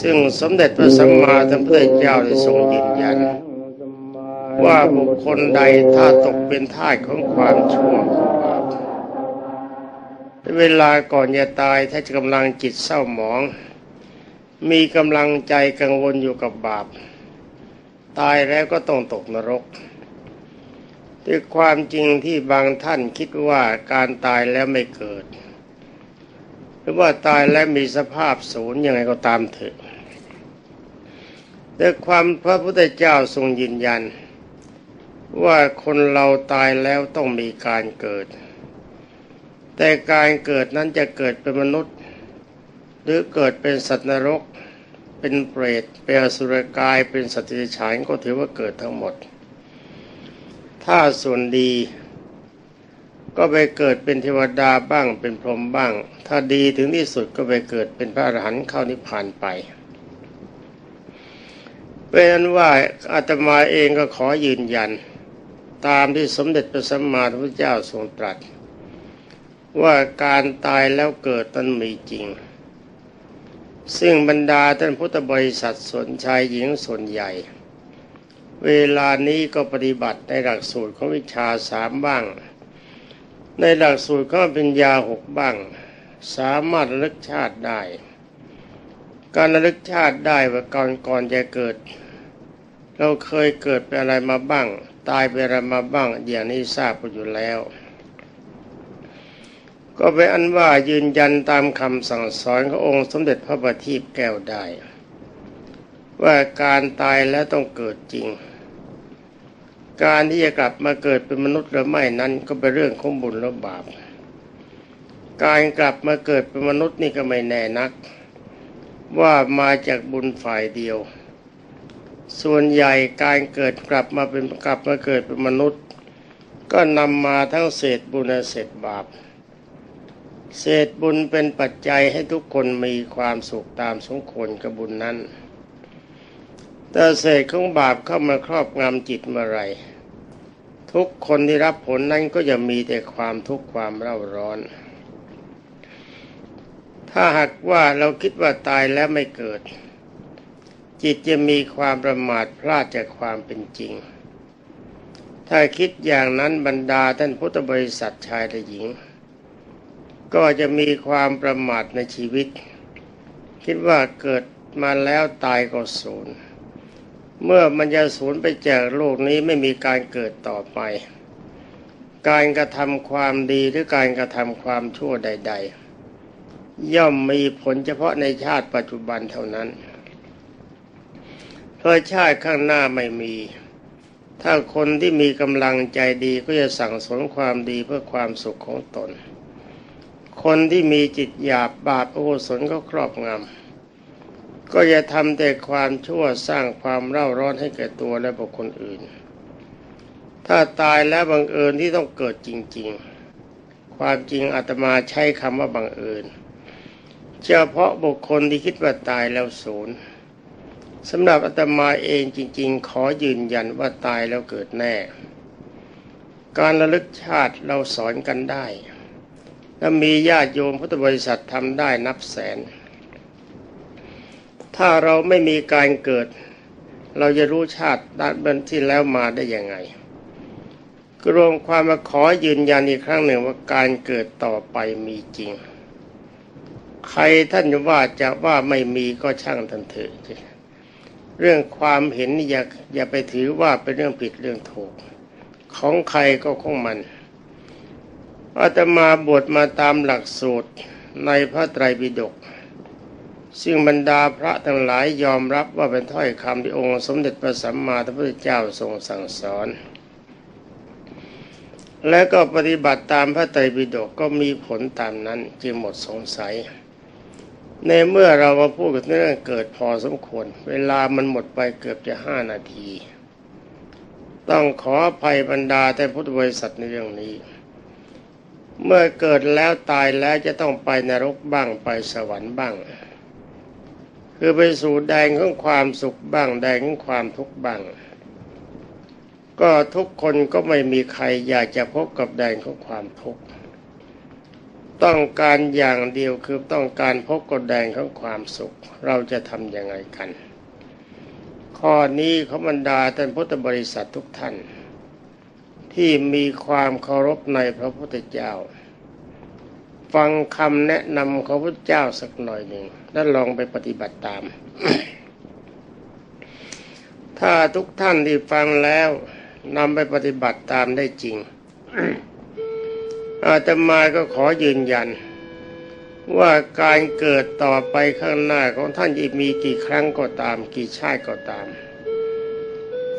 ซึ่งสมเด็จพระสัมมาสัมพุทธเจ้าได้ทรงยืนยัน ว่าบุคคลใดถ้าตกเป็นท่าของความชั่วบาปเวลาก่อนจะตายถ้าจะกำลังจิตเศร้าหมอง มีกำลังใจกังวลอยู่กับบาป ตายแล้วก็ต้องตกนรกด้วยความจริงที่บางท่านคิดว่าการตายแล้วไม่เกิด หรือว่าตายแล้วมีสภาพศูนย์ยังไงก็ตามเถอะแต่ความพระพุทธเจ้าทรงยืนยัน ว่าคนเราตายแล้วต้องมีการเกิด แต่การเกิดนั้นจะเกิดเป็นมนุษย์ หรือเกิดเป็นสัตว์นรก เป็นเปรตเป็นอสุรกายเป็นสัตว์ฉายก็ถือว่าเกิดทั้งหมด ถ้าส่วนดี ก็ไปเกิดเป็นเทวดาบ้างเป็นพรหมบ้าง ถ้าดีถึงที่สุดก็ไปเกิดเป็นพระอรหันต์เข้านิพพานไปเป็นนั้นว่าอาตมาเองก็ขอยืนยัน ตามที่สมเด็จพระสัมมาสัมพุทธเจ้าทรงตรัส ว่าการตายแล้วเกิดนั้นมีจริง ซึ่งบรรดาท่านพุทธบริษัทสนชายหญิงส่วนใหญ่ เวลานี้ก็ปฏิบัติในหลักสูตรของวิชาสามบ้าง ในหลักสูตรก็เป็นยาหกบ้าง สามารถระลึกชาติได้ การระลึกชาติได้ว่าก่อนก่อนจะเกิด เราเคยเกิดเป็นอะไรมาบ้าง ตายเป็นอะไรมาบ้าง อย่างนี้ทราบกันอยู่แล้ว ก็เป็นอันว่ายืนยันตามคำสั่งสอนขององค์สมเด็จพระบัณฑิตแก้วได้ ว่าการตายแล้วต้องเกิดจริง การที่จะกลับมาเกิดเป็นมนุษย์หรือไม่นั้นก็เป็นเรื่องของบุญและบาป การกลับมาเกิดเป็นมนุษย์นี่ก็ไม่แน่นัก ว่ามาจากบุญฝ่ายเดียว ส่วนใหญ่การเกิดกลับมาเป็นกลับมาเกิดเป็นมนุษย์ ก็นำมาทั้งเศษบุญและเศษบาป เศษบุญเป็นปัจจัยให้ทุกคนมีความสุขตามสมควรกับบุญนั้นแต่เศษของบาปเข้ามาครอบงำจิตเมื่อไร ทุกคนที่รับผลนั้นก็จะมีแต่ความทุกข์ความเร่าร้อน ถ้าหากว่าเราคิดว่าตายแล้วไม่เกิด จิตจะมีความประมาทพลาดจากความเป็นจริง ถ้าคิดอย่างนั้นบรรดาท่านพุทธบริษัทชายและหญิง ก็จะมีความประมาทในชีวิต คิดว่าเกิดมาแล้วตายก็สูญ เมื่อมันจะสูญไปจากโลกนี้ไม่มีการเกิดต่อไป การกระทำความดีหรือการกระทำความชั่วใด ๆ ย่อมมีผลเฉพาะในชาติปัจจุบันเท่านั้น เพราะชาติข้างหน้าไม่มี ถ้าคนที่มีกำลังใจดีก็จะสั่งสมความดีเพื่อความสุขของตน คนที่มีจิตหยาบบาปโอสนก็ครอบงำ ก็จะทำแต่ความชั่วสร้างความเร่าร้อนให้แก่ตัวและบุคคลอื่น ถ้าตายแล้วบังเอิญที่ต้องเกิดจริง ๆ ความจริงอาตมาใช้คำว่าบังเอิญเฉพาะบุคคลที่คิดว่าตายแล้วศูนย์สำหรับอาตมาเองจริง ๆ ขอยืนยันว่าตายแล้วเกิดแน่ การระลึกชาติเราสอนกันได้ และมีญาติโยมพุทธบริษัททำได้นับแสน ถ้าเราไม่มีการเกิด เราจะรู้ชาติด้านเบื้องที่แล้วมาได้ยังไงรวมความมาขอยืนยันอีกครั้งหนึ่งว่าการเกิดต่อไปมีจริง ใครท่านว่าจะว่าไม่มีก็ช่างทันเถอะเรื่องความเห็นอย่าอย่าไปถือว่าเป็นเรื่องผิดเรื่องถูก ของใครก็ของมันอาตมาบวชมาตามหลักสูตรในพระไตรปิฎก ซึ่งบรรดาพระทั้งหลายยอมรับว่าเป็นถ้อยคำที่องค์สมเด็จพระสัมมาสัมพุทธเจ้าทรงสั่งสอน และก็ปฏิบัติตามพระไตรปิฎกก็มีผลตามนั้นจึงหมดสงสัย ในเมื่อเรามาพูดกันเรื่องเกิดพอสมควร เวลามันหมดไปเกือบจะห้านาที ต้องขออภัยบรรดาแต่พุทธบริษัทในเรื่องนี้เมื่อเกิดแล้วตายแล้วจะต้องไปนรกบ้างไปสวรรค์บ้าง คือไปสู่แดงของความสุขบ้างแดงของความทุกข์บ้าง ก็ทุกคนก็ไม่มีใครอยากจะพบกับแดงของความทุกข์ต้องการอย่างเดียวคือต้องการพบกฎแดงของความสุข เราจะทำยังไงกัน ข้อนี้เขาบรรดาท่านพุทธบริษัททุกท่าน ที่มีความเคารพในพระพุทธเจ้า ฟังคำแนะนำของพระเจ้าสักหน่อยหนึ่ง แล้วลองไปปฏิบัติตาม ถ้าทุกท่านที่ฟังแล้วนำไปปฏิบัติตามได้จริง อาตมาก็ขอยืนยัน ว่าการเกิดต่อไปข้างหน้าของท่านจะมีกี่ครั้งก็ตาม กี่ชาติก็ตาม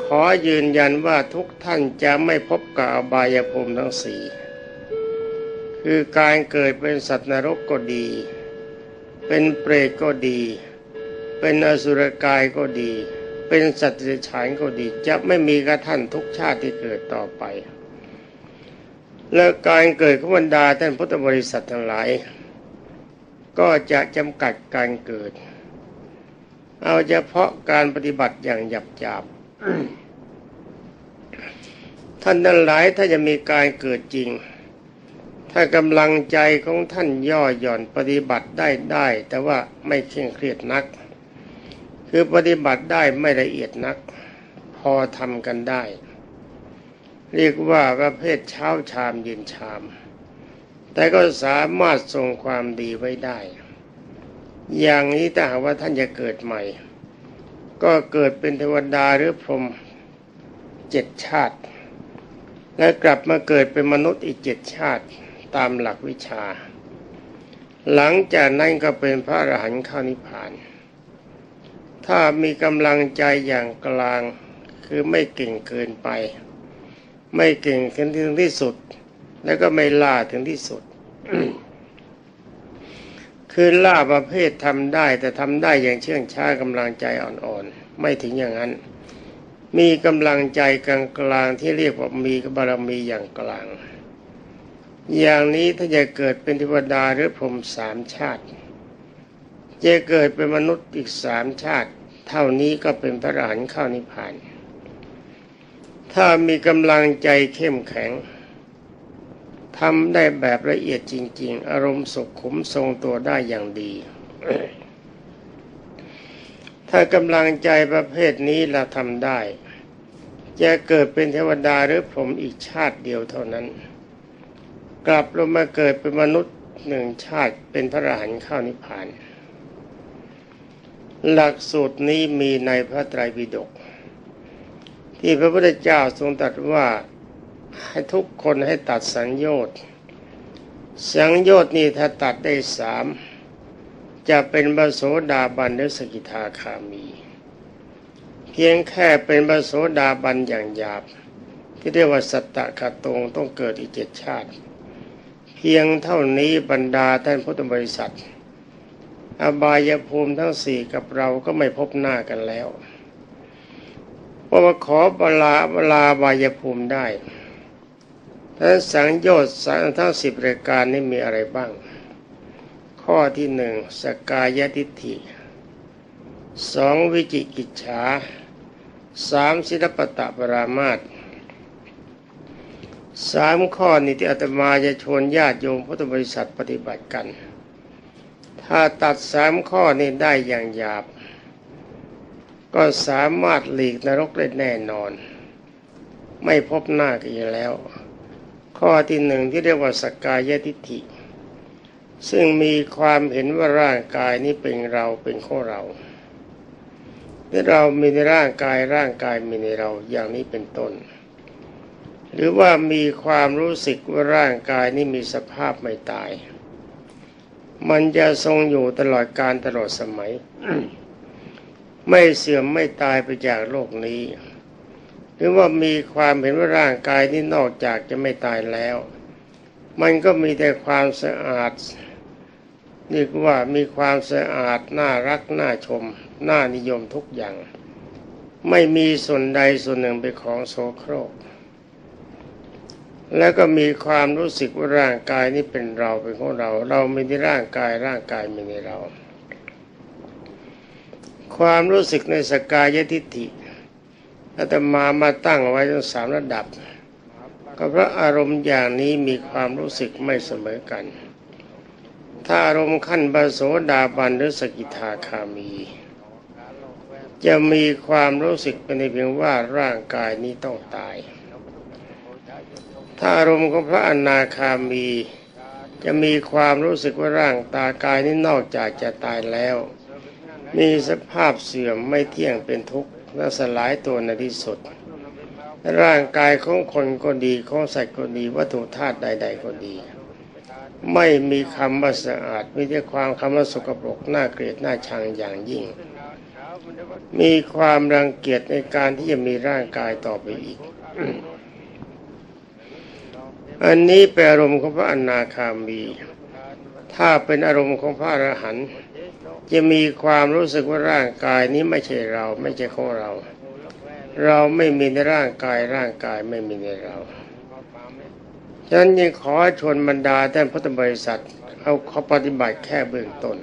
ขอยืนยันว่าทุกท่านจะไม่พบกับอบายภูมิทั้งสี่ คือการเกิดเป็นสัตว์นรกก็ดี เป็นเปรตก็ดี เป็นอสุรกายก็ดี เป็นสัตว์เดรัจฉานก็ดี จะไม่มีกระท่านทุกชาติที่เกิดต่อไป และการเกิดของบรรดาท่านพุทธบริษัททั้งหลาย ก็จะจำกัดการเกิด เอาเฉพาะการปฏิบัติอย่างหยับหยาบท่านทั้งหลายถ้าจะมีการเกิดจริง ถ้ากำลังใจของท่านย่อหย่อนปฏิบัติได้ได้ แต่ว่าไม่เคร่งเครียดนัก คือปฏิบัติได้ไม่ละเอียดนัก พอทำกันได้ เรียกว่าประเภทเช้าชามเย็นชาม แต่ก็สามารถทรงความดีไว้ได้ อย่างนี้ถ้าหากว่าท่านจะเกิดใหม่ ก็เกิดเป็นเทวดาหรือพรหมเจ็ดชาติ และกลับมาเกิดเป็นมนุษย์อีกเจ็ดชาติ ตามหลักวิชา หลังจากนั้นก็เป็นพระอรหันต์เข้านิพพาน ถ้ามีกำลังใจอย่างกลางคือไม่เก่งเกินไป ไม่เก่งถึงที่สุด แล้วก็ไม่ล่าถึงที่สุด คือล่าประเภททำได้ แต่ทำได้อย่างเชื่องช้ากำลังใจอ่อนๆ ไม่ถึงอย่างนั้นมีกำลังใจกลางๆที่เรียกว่ามีบารมีอย่างกลาง อย่างนี้ถ้าจะเกิดเป็นเทวดาหรือพรหมสามชาติ จะเกิดเป็นมนุษย์อีกสามชาติ เท่านี้ก็เป็นพระอรหันต์เข้านิพพาน ถ้ามีกำลังใจเข้มแข็งทำได้แบบละเอียดจริง ๆ อารมณ์สุขุมทรงตัวได้อย่างดี ถ้ากำลังใจประเภทนี้เราทำได้ จะเกิดเป็นเทวดาหรือพรหมอีกชาติเดียวเท่านั้น กลับลงมาเกิดเป็นมนุษย์หนึ่งชาติเป็นพระอรหันต์เข้านิพพาน หลักสูตรนี้มีในพระไตรปิฎกที่พระพุทธเจ้าทรงตรัสว่าให้ทุกคนให้ตัดสังโยชน์สังโยชน์นี่ถ้าตัดได้สามจะเป็นบโสดาบันหรือสกิทาคามี เพียงแค่เป็นบโสดาบันอย่างหยาบ ที่เรียกว่าสัตตะคาตงต้องเกิดอีกเจ็ดชาติ พียงเท่านี้บรรดาท่านพุทธบริษัท อบายภูมิทั้งสี่กับเราก็ไม่พบหน้ากันแล้วเพราะว่าขอบลาบลาบายภูมิได้ทั้งสังโยชน์สังทั้งสิบรายการนี้มีอะไรบ้าง ข้อที่หนึ่งสกายทิฏฐิสองวิจิกิจฉาสามศิลปตะปรามาต สามข้อนี้ที่อาตมาจะชวนญาติโยมพุทธบริษัทปฏิบัติกัน ถ้าตัดสามข้อนี้ได้อย่างหยาบ ก็สามารถหลีกนรกได้แน่นอน ไม่พบหน้ากันอีกแล้ว ข้อที่หนึ่งที่เรียกว่าสกกายทิฏฐิ ซึ่งมีความเห็นว่าร่างกายนี้เป็นเราเป็นของเราที่เรามีในร่างกายร่างกายมีในเราอย่างนี้เป็นต้น หรือว่ามีความรู้สึกว่าร่างกายนี้มีสภาพไม่ตาย มันจะทรงอยู่ตลอดการตลอดสมัย ไม่เสื่อมไม่ตายไปจากโลกนี้ หรือว่ามีความเห็นว่าร่างกายนี้นอกจากจะไม่ตายแล้ว มันก็มีแต่ความสะอาดเรียกว่ามีความสะอาดน่ารักน่าชม น่านิยมทุกอย่าง ไม่มีส่วนใดส่วนหนึ่งเป็นของโสโครก แล้วก็มีความรู้สึกว่าร่างกายนี้เป็นเราเป็นของเรา เราไม่ในร่างกายร่างกายไม่ในเรา ความรู้สึกในสกายทิฏฐิอาตมามาตั้งไว้ทั้งสามระดับ ก็เพราะอารมณ์อย่างนี้มีความรู้สึกไม่เสมอกัน ถ้าอารมณ์ขั้นบาโสดาบันหรือสกิทาคามี จะมีความรู้สึกเป็นเพียงว่าร่างกายนี้ต้องตาย ถ้าอารมณ์ของพระอนาคามี จะมีความรู้สึกว่าร่างตากายนี้นอกจากจะตายแล้ว มีสภาพเสื่อมไม่เที่ยงเป็นทุกข์และสลายตัวในที่สุด ร่างกายของคนก็ดีของสัตว์ก็ดีวัตถุธาตุใด ๆ ก็ดี ไม่มีคำว่าสะอาดมีแต่ความคำว่าสกปรกน่าเกลียดน่าชังอย่างยิ่ง มีความรังเกียจในการที่จะมีร่างกายต่อไปอีก อันนี้เป็นอารมณ์ของพระอนาคามี ถ้าเป็นอารมณ์ของพระอรหันต์จะมีความรู้สึกว่าร่างกายนี้ไม่ใช่เราไม่ใช่ของเรา เราไม่มีในร่างกายร่างกายไม่มีในเราฉะนั้นยังขอชวนบรรดาท่านพุทธบริษัท เอาเขาปฏิบัติแค่เบื้องต้น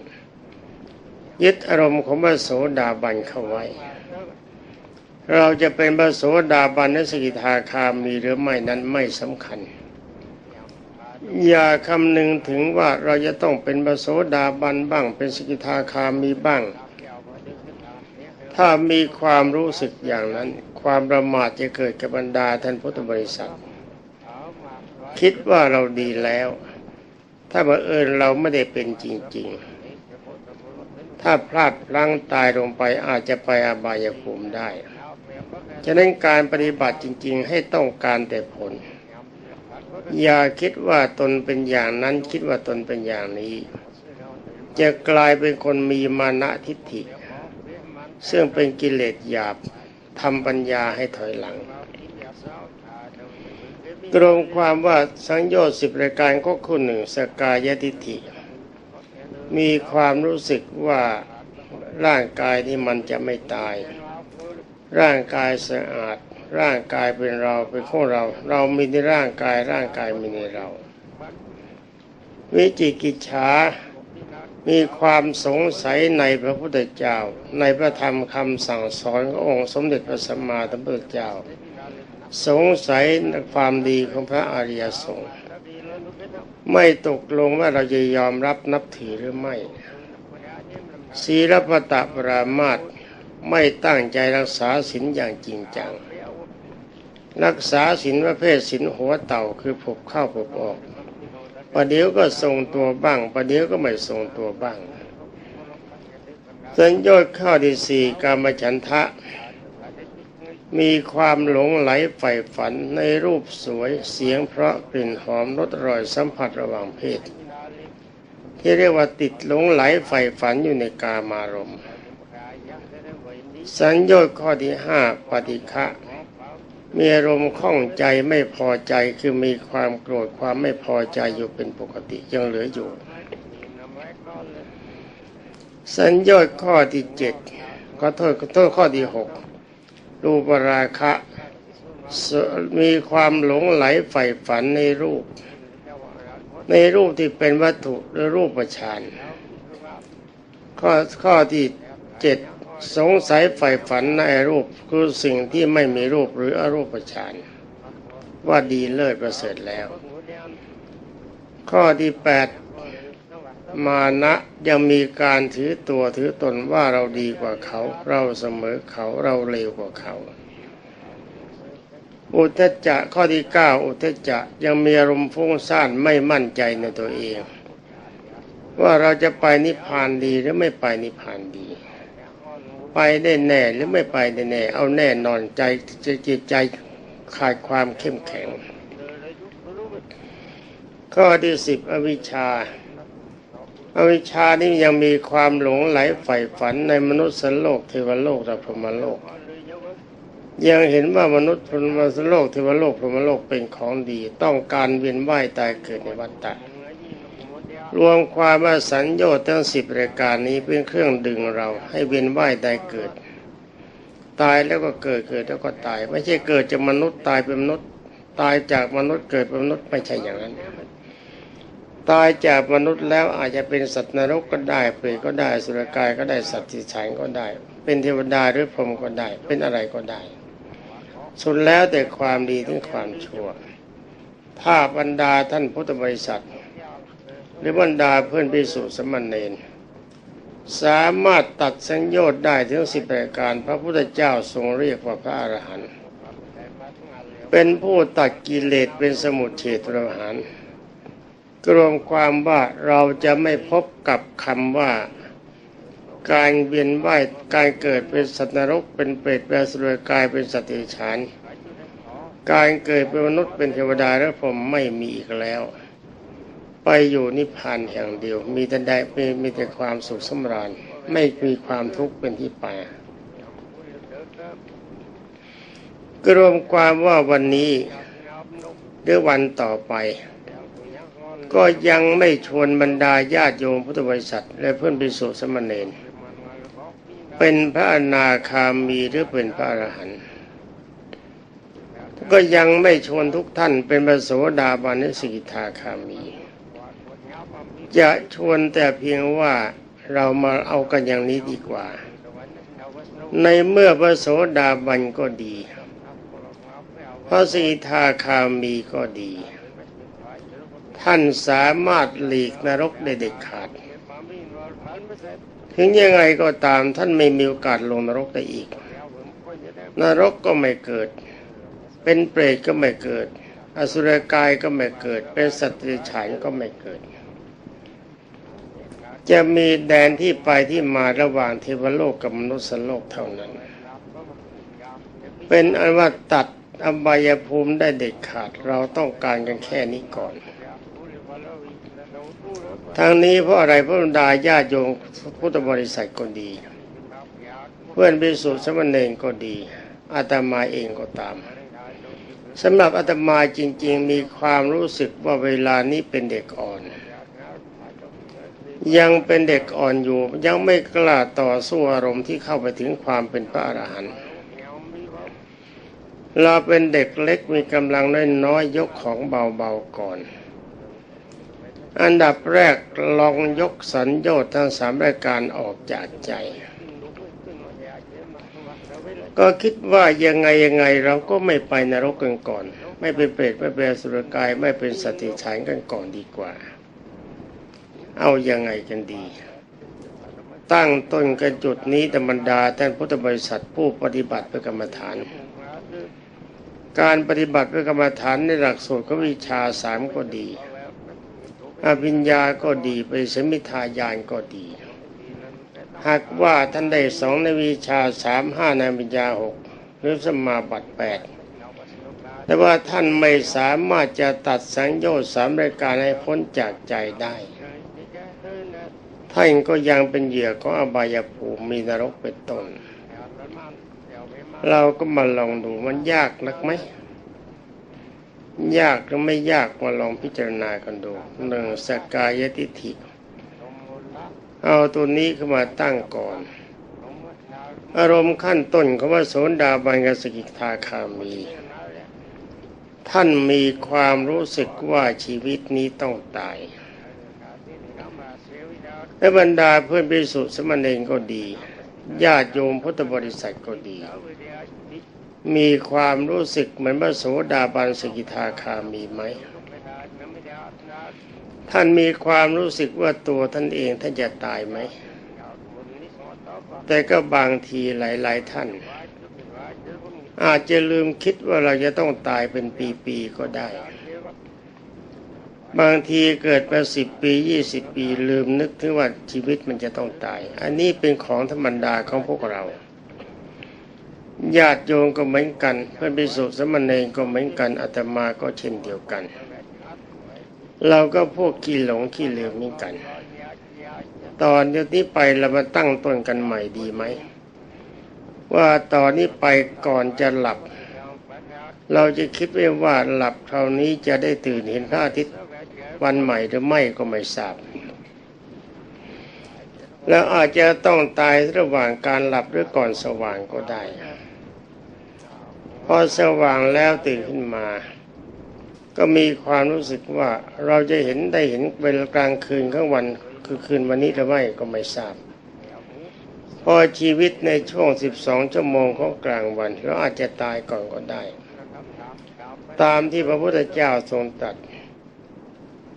ยึดอารมณ์ของพระโสดาบันเข้าไว้ เราจะเป็นพระโสดาบันนสกิทาคามีหรือไม่นั้นไม่สำคัญ อย่าคำนึงถึงว่าเราจะต้องเป็นพระโสดาบันบ้าง เป็นสกิทาคามีบ้าง ถ้ามีความรู้สึกอย่างนั้น ความประมาทจะเกิดกับบรรดาท่านพุทธบริษัท คิดว่าเราดีแล้ว ถ้าบังเอิญเราไม่ได้เป็นจริง ๆ ถ้าพลาดพลั้งตายลงไปอาจจะไปอาบายภูมิได้ ฉะนั้นการปฏิบัติจริง ๆ ให้ต้องการแต่ผล อย่าคิดว่าตนเป็นอย่างนั้นคิดว่าตนเป็นอย่างนี้ จะกลายเป็นคนมีมานะทิฏฐิ ซึ่งเป็นกิเลสหยาบทำปัญญาให้ถอยหลังตรงความว่าสังโยชน์สิบรายการก็คุณหนึ่งสกายทิฏฐิ มีความรู้สึกว่าร่างกายนี้มันจะไม่ตาย ร่างกายสะอาด ร่างกายเป็นเราเป็นของเรา เรามีในร่างกายร่างกายมีในเรา วิจิกิจฉามีความสงสัยในพระพุทธเจ้า ในพระธรรมคำสั่งสอนขององค์สมเด็จพระสัมมาสัมพุทธเจ้า สงสัยในความดีของพระอริยสงฆ์ไม่ตกลงว่าเราจะยอมรับนับถือหรือไม่ศีลปตะปรามาตไม่ตั้งใจรักษาศีลอย่างจริงจัง รักษาศีลประเภทศีลหัวเต่าคือผบเข้าผบออกประเดี๋ยวก็ทรงตัวบ้างประเดี๋ยวก็ไม่ทรงตัวบ้างสัญญาข้อที่สี่กามฉันทะ มีความหลงไหลใฝ่ฝันในรูปสวยเสียงเพราะกลิ่นหอมรสอร่อยสัมผัสระหว่างเพศ ที่เรียกว่าติดหลงไหลใฝ่ฝันอยู่ในกามารมสัญญาข้อที่ห้าปฏิฆะ มีอารมณ์ข้องใจไม่พอใจคือมีความโกรธความไม่พอใจอยู่เป็นปกติยังเหลืออยู่ สัญญาข้อที่เจ็ดขอโทษขอโทษข้อที่หกรูปราคะสมีความหลงไหลใฝ่ฝันในรูป ในรูปที่เป็นวัตถุหรือรูปฌานข้อข้อที่เจ็ด สงสัยใฝ่ฝันในรูปคือสิ่งที่ไม่มีรูปหรืออรูปฌานว่าดีเลิศประเสริฐแล้ว ข้อที่แปดมานะยังมีการถือตัวถือตนว่าเราดีกว่าเขา เราเสมอเขาเราเลวกว่าเขา อุทจะข้อที่เก้าอุทจจะยังมีอารมณ์ฟุ้งซ่านไม่มั่นใจในตัวเอง ว่าเราจะไปนิพพานดีหรือไม่ไปนิพพานดี ไปได้แน่หรือไม่ไปได้แน่ เอาแน่นอนใจจิตใจขาดความเข้มแข็ง ข้อที่สิบอวิชชาอวิชชานี่ยังมีความหลงไหลใฝ่ฝันในมนุษย์สโลกเทวโลกและพรหมโลก ยังเห็นว่ามนุษย์พรหมโลกเทวโลกพรหมโลกเป็นของดี ต้องการเวียนว่ายตายเกิดในวัฏฏะ รวมความว่าสัญญาทั้งสิบรายการนี้เป็นเครื่องดึงเราให้เวียนว่ายตายเกิด ตายแล้วก็เกิดเกิดแล้วก็ตาย ไม่ใช่เกิดจากมนุษย์ตายเป็นมนุษย์ ตายจากมนุษย์เกิดเป็นมนุษย์ไม่ใช่อย่างนั้น ตายจากมนุษย์แล้วอาจจะเป็นสัตว์นรกก็ได้เปรตก็ได้สุรกายก็ได้สัตว์ที่ฉันก็ได้ เป็นเทวดาหรือพรหมก็ได้ เป็นอะไรก็ได้ สุดแล้วแต่ความดีถึงความชั่ว ถ้าบรรดาท่านพุทธบริษัท หรือบรรดาเพื่อนพิสุสมณเณรสามารถตัดสังโยชน์ได้ถึงสิบประการ พระพุทธเจ้าทรงเรียกว่าพระอรหันต์เป็นผู้ตัดกิเลสเป็นสมุทเฉทประหารรวมความว่าเราจะไม่พบกับคำว่าการเวียนว่ายการเกิดเป็นสัตว์นรกเป็นเปรตเป็นสุรกายเป็นสัตว์เดรัจฉานการเกิดเป็นมนุษย์เป็นเทวดาและผมไม่มีอีกแล้ว อยู่นิพพานแห่งเดียว มีแต่ได้มีแต่ความสุขสำราญ ไม่มีความทุกข์เป็นที่ไปกรวมความว่าวันนี้หรือวันต่อไป ก็ยังไม่ชวนบรรดาญาติโยมพุทธบริษัท และเพื่อนภิกษุสมณเณรเป็นพระอนาคามีหรือเป็นพระอรหันต์ก็ยังไม่ชวนทุกท่านเป็นพระโสดาบันและสกิทาคามี จะชวนแต่เพียงว่าเรามาเอากันอย่างนี้ดีกว่า ในเมื่อพระโสดาบันก็ดี พระสกิทาคามีก็ดี ท่านสามารถหลีกนรกได้เด็ดขาด ถึงยังไงก็ตามท่านไม่มีโอกาสลงนรกได้อีก นรกก็ไม่เกิด เป็นเปรตก็ไม่เกิด อสุรกายก็ไม่เกิด เป็นสัตว์เดรัจฉานก็ไม่เกิด จะมีแดนที่ไปที่มาระหว่างเทวโลกกับมนุษย์โลกเท่านั้น เป็นอันว่าตัดอบายภูมิได้เด็ดขาดเราต้องการกันแค่นี้ก่อนทางนี้เพราะอะไรพระบรรดาญาโยมพุทธบริษัทก็ดี เพื่อนภิกษุสมณเณรก็ดีอาตมาเองก็ตามสำหรับอาตมาจริง ๆ มีความรู้สึกว่าเวลานี้เป็นเด็กอ่อน ยังเป็นเด็กอ่อนอยู่ ยังไม่กล้าต่อสู้อารมณ์ที่เข้าไปถึงความเป็นพระอรหันต์เราเป็นเด็กเล็กมีกำลังน้อยๆยกของเบาๆก่อน อันดับแรกลองยกสัญญาทั้งสามรายการออกจากใจ ก็คิดว่ายังไงยังไงเราก็ไม่ไปนรกกันก่อน ไม่เป็นเปรตไม่เป็นสุรกายไม่เป็นสติฉานกันก่อนดีกว่า เอายังไงกันดี ตั้งต้นกันจุดนี้ธรรมดาท่านพุทธบริษัทผู้ปฏิบัติเพื่อกรรมฐาน การปฏิบัติเพื่อกรรมฐานในหลักสูตรของวิชาสามก็ดีอภิญญาก็ดีไปสมิทายานก็ดี หากว่าท่านได้สองในวิชาสามห้าในอภิญญาหกหรือสมมาบัติแปดแต่ว่าท่านไม่สามารถจะตัดสังโยชน์สามรายการให้พ้นจากใจได้ ท่านก็ยังเป็นเหยื่อของอบายภูมิมีนรกเป็นต้น เราก็มาลองดูมันยากนักไหม ยากหรือไม่ยากมาลองพิจารณากันดูหนึ่งสกายทิฏฐิ เอาตัวนี้ขึ้นมาตั้งก่อน อารมณ์ขั้นต้นของว่าโสดาบันกสกิทาคามี ท่านมีความรู้สึกว่าชีวิตนี้ต้องตาย และบรรดาเพื่อนพิสุสมณเณรก็ดี ญาติโยมพุทธบริษัทก็ดี มีความรู้สึกเหมือนพระโสดาบันสกิทาคามีไหม ท่านมีความรู้สึกว่าตัวท่านเองท่านจะตายไหม แต่ก็บางทีหลาย ๆ ท่าน อาจจะลืมคิดว่าเราจะต้องตายเป็นปี ๆ ก็ได้ บางทีเกิดมาสิบปียี่สิบปีลืมนึกถึงว่าชีวิตมันจะต้องตาย อันนี้เป็นของธรรมดาของพวกเรา ญาติโยมก็เหมือนกัน เพื่อนภิกษุสมณเณรก็เหมือนกันอาตมาก็เช่นเดียวกัน เราก็พวกขี้หลงขี้ลืมนี่กัน ตอนเดี๋ยวนี้ไปเรามาตั้งต้นกันใหม่ดีไหม ว่าตอนนี้ไปก่อนจะหลับ เราจะคิดไว้ว่าหลับคราวนี้จะได้ตื่นเห็นพระอาทิตย์ วันใหม่หรือไม่ก็ไม่ทราบ แล้วอาจจะต้องตายระหว่างการหลับหรือก่อนสว่างก็ได้พอสว่างแล้วตื่นขึ้นมา ก็มีความรู้สึกว่าเราจะเห็นได้เห็นเวลากลางคืนข้างวันคือคืนวันนี้หรือไม่ก็ไม่ทราบพอชีวิตในช่วง 12 ชั่วโมงของกลางวันเราอาจจะตายก่อนก็ได้ ตามที่พระพุทธเจ้าทรงตรัส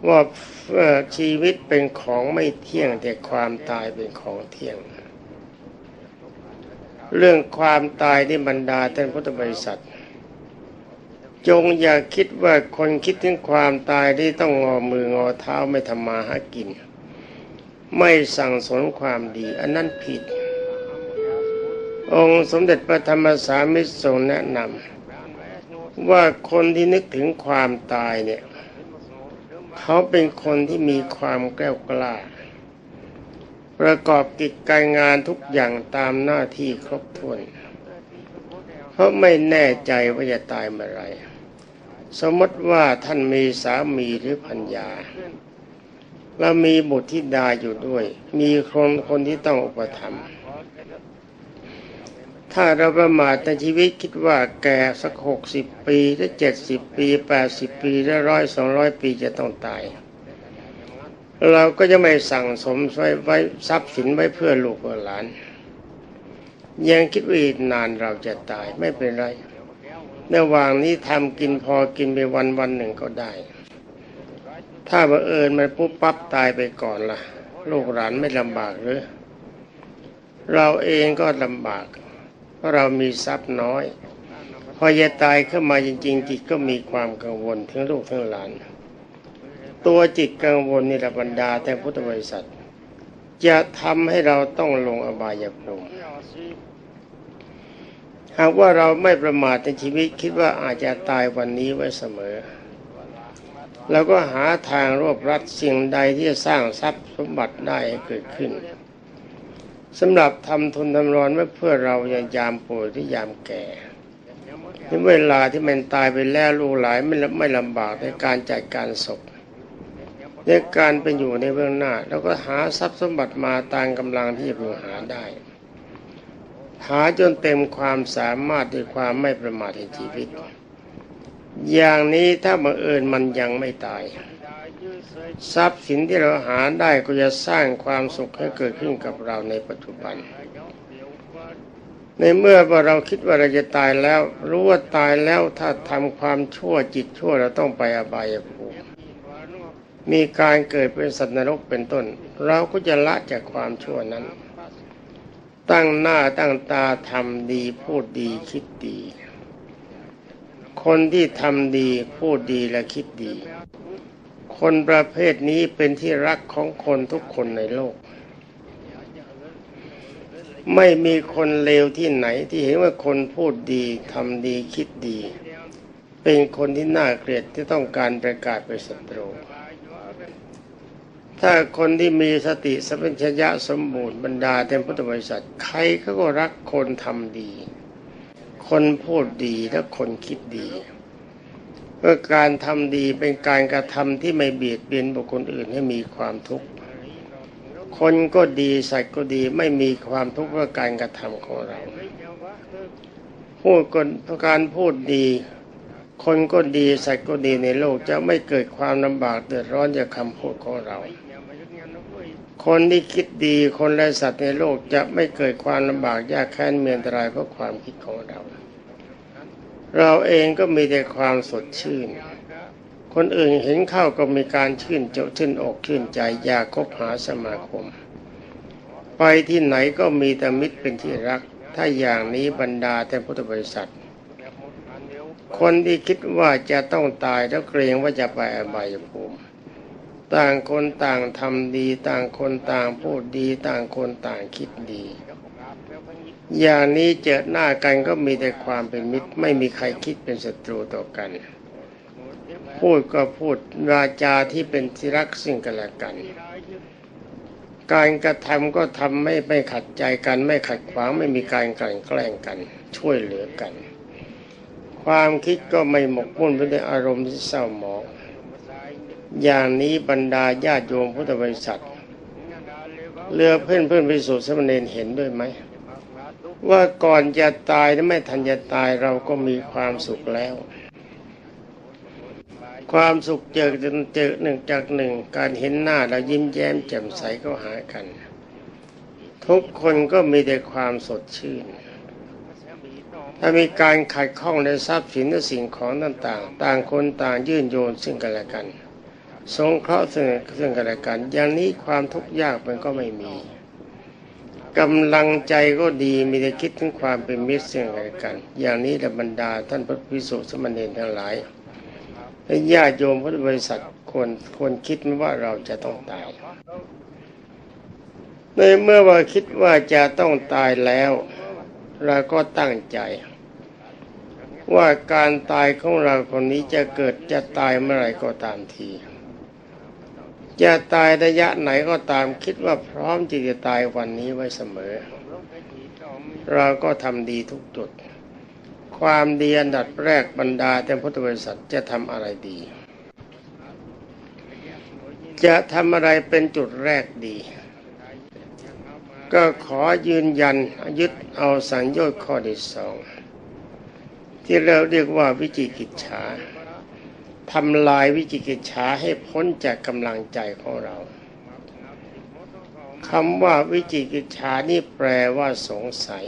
ว่าชีวิตเป็นของไม่เที่ยงแต่ความตายเป็นของเที่ยง เรื่องความตายที่บรรดาท่านพุทธบริษัท จงอย่าคิดว่าคนคิดถึงความตายที่ต้องงอมืองอเท้าไม่ทำมาหากิน ไม่สั่งสนความดี อันนั้นผิด องค์สมเด็จพระธรรมสามิตรทรงแนะนำว่าคนที่นึกถึงความตายเนี่ย เขาเป็นคนที่มีความแกล้วกล้า ประกอบกิจการงานทุกอย่างตามหน้าที่ครบถ้วน เพราะไม่แน่ใจว่าจะตายเมื่อไร สมมติว่าท่านมีสามีหรือพัญญา แล้วมีบุตรธิดาอยู่ด้วย มีคนคนที่ต้องอุปถัมภ์ ถ้าเราประมาทในชีวิตคิดว่าแก่สักหกสิบปีหรือเจ็ดสิบปีแปดสิบปีหรือร้อยสองร้อยปีจะต้องตาย เราก็จะไม่สั่งสมไว้ไว้ทรัพย์สินไว้เพื่อลูกเพื่อหลาน ยังคิดว่าอีกนานเราจะตายไม่เป็นไรระหว่างนี้ทำกินพอกินไปวันวันหนึ่งก็ได้ ถ้าบังเอิญมันปุ๊บปั๊บตายไปก่อนล่ะ ลูกหลานไม่ลำบากหรือ เราเองก็ลำบาก เพราะเรามีทรัพย์น้อย พอจะตายขึ้นมาจริง ๆ จิตก็มีความกังวลทั้งลูกทั้งหลาน ตัวจิตกังวลนี่แหละบรรดาแต่พุทธบริษัท จะทำให้เราต้องลงอบายภูมิหากว่าเราไม่ประมาทในชีวิตคิดว่าอาจจะตายวันนี้ไว้เสมอเราก็หาทางรวบรัดสิ่งใดที่จะสร้างทรัพย์สมบัติได้ให้เกิดขึ้น สำหรับทำทุนทำรอนไว้เพื่อเราอย่างยามป่วยหรือยามแก่ในเวลาที่มันตายไปแล้วลูกหลายไม่ไม่ลำบากในการจัดการศพในการเป็นอยู่ในเบื้องหน้า แล้วก็หาทรัพย์สมบัติมาตามกำลังที่จะพึงหาได้ หาจนเต็มความสามารถด้วยความไม่ประมาทในชีวิต อย่างนี้ถ้าบังเอิญมันยังไม่ตาย ทรัพย์สินที่เราหาได้ก็จะสร้างความสุขให้เกิดขึ้นกับเราในปัจจุบัน ในเมื่อเราคิดว่าเราจะตายแล้ว รู้ว่าตายแล้วถ้าทำความชั่วจิตชั่วเราต้องไปอบายภูมิมีการเกิดเป็นสัตว์นรกเป็นต้น เราก็จะละจากความชั่วนั้น ตั้งหน้าตั้งตาทำดีพูดดีคิดดี คนที่ทำดีพูดดีและคิดดี คนประเภทนี้เป็นที่รักของคนทุกคนในโลก ไม่มีคนเลวที่ไหนที่เห็นว่าคนพูดดีทำดีคิดดี เป็นคนที่น่าเกลียดที่ต้องการประกาศเป็นศัตรูถ้าคนที่มีสติสัมปชัญญะสมบูรณ์บรรดาเต็มพุทธบริษัทใครเขาก็รักคนทำดี คนพูดดีและคนคิดดี เพ่อการทำดีเป็นการกระทำที่ไม่เบียดเบียนบุคคลอื่นให้มีความทุกข์ คนก็ดีสัตว์ก็ดีไม่มีความทุกข์เพราะการกระทำของเรา พูดคนการพูดดี คนก็ดีสัตว์ก็ดีในโลกจะไม่เกิดความลำบากเดือดร้อนจากคำพูดของเรา คนที่คิดดีคนและสัตว์ในโลกจะไม่เกิดความลำบากยากแค้นเมียนตรายเพราะความคิดของเรา เราเองก็มีแต่ความสดชื่น คนอื่นเห็นเข้าก็มีการชื่นเจ้าชื่นอกชื่นใจอยากคบหาสมาคม ไปที่ไหนก็มีแต่มิตรเป็นที่รัก ถ้าอย่างนี้บรรดาแต่พุทธบริษัท คนที่คิดว่าจะต้องตายแล้วเกรงว่าจะไปอบายภูมิต่างคนต่างทำดี ต่างคนต่างพูดดี ต่างคนต่างคิดดี อย่างนี้เจอหน้ากันก็มีแต่ความเป็นมิตร ไม่มีใครคิดเป็นศัตรูต่อกัน พูดก็พูดวาจาที่เป็นที่รักซึ่งกันและกัน การกระทำก็ทำไม่ไม่ขัดใจกัน ไม่ขัดขวางไม่มีการกลั่นแกล้งกัน ช่วยเหลือกัน ความคิดก็ไม่หมกมุ่นไปในอารมณ์ที่เศร้าหมองอย่างนี้บรรดาญาติโยมพุทธบริษัทเรือเพื่อนเพื่อนไปสู่สมณเณรเห็นด้วยไหม ว่าก่อนจะตายและไม่ทันจะตายเราก็มีความสุขแล้ว ความสุขเจอจนเจอหนึ่งจากหนึ่ง การเห็นหน้าเรายิ้มแย้มแจ่มใสก็หากัน ทุกคนก็มีแต่ความสดชื่น ถ้ามีการขัดข้องในทรัพย์สินและสิ่งของต่างๆ ต่างคนต่างยื่นโยนซึ่งกันและกัน สงเคราะห์ซึ่งกันและกัน อย่างนี้ความทุกข์ยากมันก็ไม่มี กำลังใจก็ดีมีแต่คิดถึงความเป็นมิตรซึ่งกันกัน อย่างนี้ละบรรดาท่านพระพิสุสมณีทั้งหลายและญาติโยมพุทธบริษัทควรควรคิดไหมว่าเราจะต้องตายในเมื่อว่าคิดว่าจะต้องตายแล้ว เราก็ตั้งใจ ว่าการตายของเราคนนี้จะเกิดจะตายเมื่อไหร่ก็ตามที จะตายระยะไหนก็ตามคิดว่าพร้อมที่จะตายวันนี้ไว้เสมอ เราก็ทำดีทุกจุด ความดีอันดับแรกบรรดาแต่พุทธบริษัทจะทำอะไรดี จะทำอะไรเป็นจุดแรกดี ก็ขอยืนยันยึดเอาสัญญาข้อที่สองที่เราเรียกว่าวิจิกิจฉา ทำลายวิจิกิจฉาให้พ้นจากกำลังใจของเราคำว่าวิจิกิจฉานี่แปลว่าสงสัย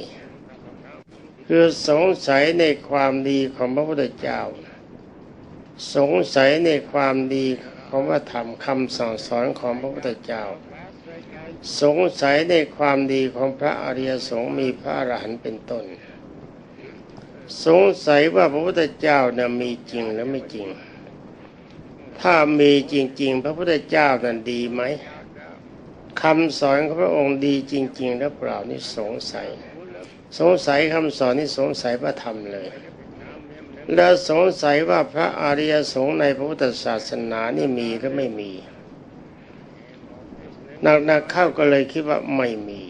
คือสงสัยในความดีของพระพุทธเจ้า สงสัยในความดีของพระธรรมคำสั่งสอนของพระพุทธเจ้า สงสัยในความดีของพระอริยสงฆ์มีพระอรหันต์เป็นต้น สงสัยว่าพระพุทธเจ้านะมีจริงหรือไม่จริง ถ้ามีจริง ๆ พระพุทธเจ้านั้นดีไหมคำสอนของพระองค์ดีจริง ๆ หรือเปล่านี่สงสัย สงสัยคำสอนนี่สงสัยพระธรรมเลย แล้วสงสัยว่าพระอริยสงฆ์ในพระพุทธศาสนานี่มีหรือไม่มีนักๆเข้าก็เลยคิดว่าไม่มี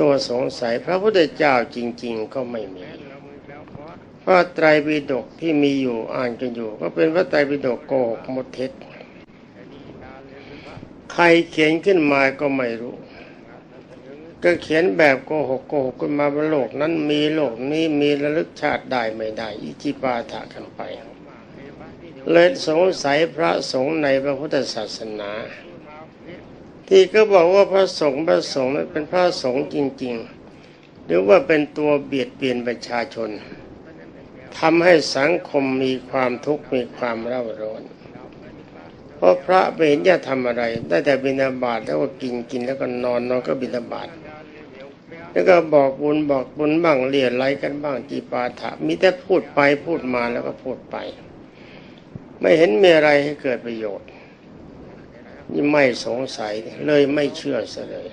ตัวสงสัยพระพุทธเจ้าจริง ๆ ก็ไม่มี พระไตรปิฎกที่มีอยู่อ่านกันอยู่ ก็เป็นพระไตรปิฎกโกหกหมดเท็จใครเขียนขึ้นมาก็ไม่รู้ ก็เขียนแบบโกหกโกหกขึ้นมาว่าโลกนั้นมีโลกนี้มีระลึกชาติได้ไม่ได้ อิจิปาถะกันไป เลยสงสัยพระสงฆ์ในพระพุทธศาสนา ที่ก็บอกว่าพระสงฆ์พระสงฆ์เป็นพระสงฆ์จริง ๆ หรือว่าเป็นตัวเบียดเบียนประชาชน ทำให้สังคมมีความทุกข์มีความเร่าร้อน เพราะพระไม่เห็นจะทำอะไร ได้แต่บิณฑบาตแล้วก็กินกินแล้วก็นอนนอนก็บิณฑบาตแล้วก็บอกบุญบอกบุญบ้างเรียไล่กันบ้างจีปาถะมีแต่พูดไปพูดมาแล้วก็พูดไป ไม่เห็นมีอะไรให้เกิดประโยชน์นี่ไม่สงสัยเลยไม่เชื่อเสยเลย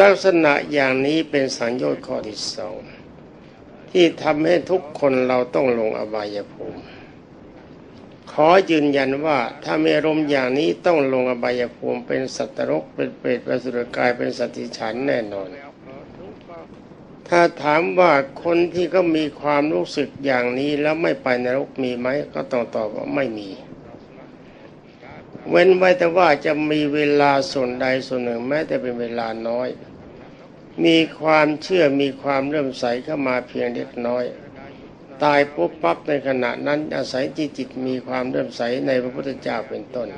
ลักษณะอย่างนี้เป็นสังโยชน์ข้อที่สอง ที่ทำให้ทุกคนเราต้องลงอบายภูมิ ขอยืนยันว่าถ้ามีอารมณ์อย่างนี้ต้องลงอบายภูมิ เป็นสัตว์นรกเป็นเปรตเป็นสุรกายเป็นสัตว์ทฉันแน่นอน ถ้าถามว่าคนที่ก็มีความรู้สึกอย่างนี้แล้วไม่ไปนรกมีไหมก็ต้องตอบว่าไม่มีเว้นไว้แต่ว่าจะมีเวลาส่วนใดส่วนหนึ่งแม้แต่เป็นเวลาน้อย มีความเชื่อมีความเริ่มใสเข้ามาเพียงเล็กน้อย ตายปุ๊บปั๊บในขณะนั้นอาศัยจิตจิตมีความเริ่มใสในพระพุทธเจ้าเป็นต้น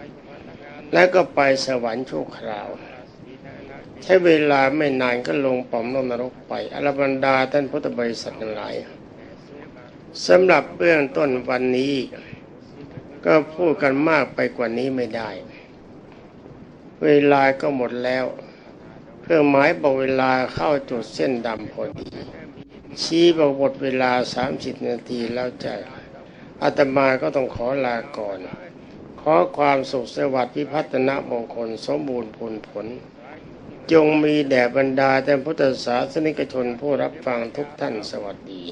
แล้วก็ไปสวรรค์ชั่วคราว ใช้เวลาไม่นานก็ลงป่อมลงนรกไปอรบรรดาท่านพุทธบริษัททั้งหลายสำหรับเบื้องต้นวันนี้ ก็พูดกันมากไปกว่านี้ไม่ได้ เวลาก็หมดแล้ว เครื่องหมายบอกเวลาเข้าจุดเส้นดำพอดี ชี้บอกหมดเวลา30นาทีแล้วจะอาตมาก็ต้องขอลาก่อน ขอความสุขสวัสดิ์พิพัฒนมงคลสมบูรณ์ผลผล จงมีแด่บรรดาแต่พุทธศาสนิกชนผู้รับฟังทุกท่านสวัสดี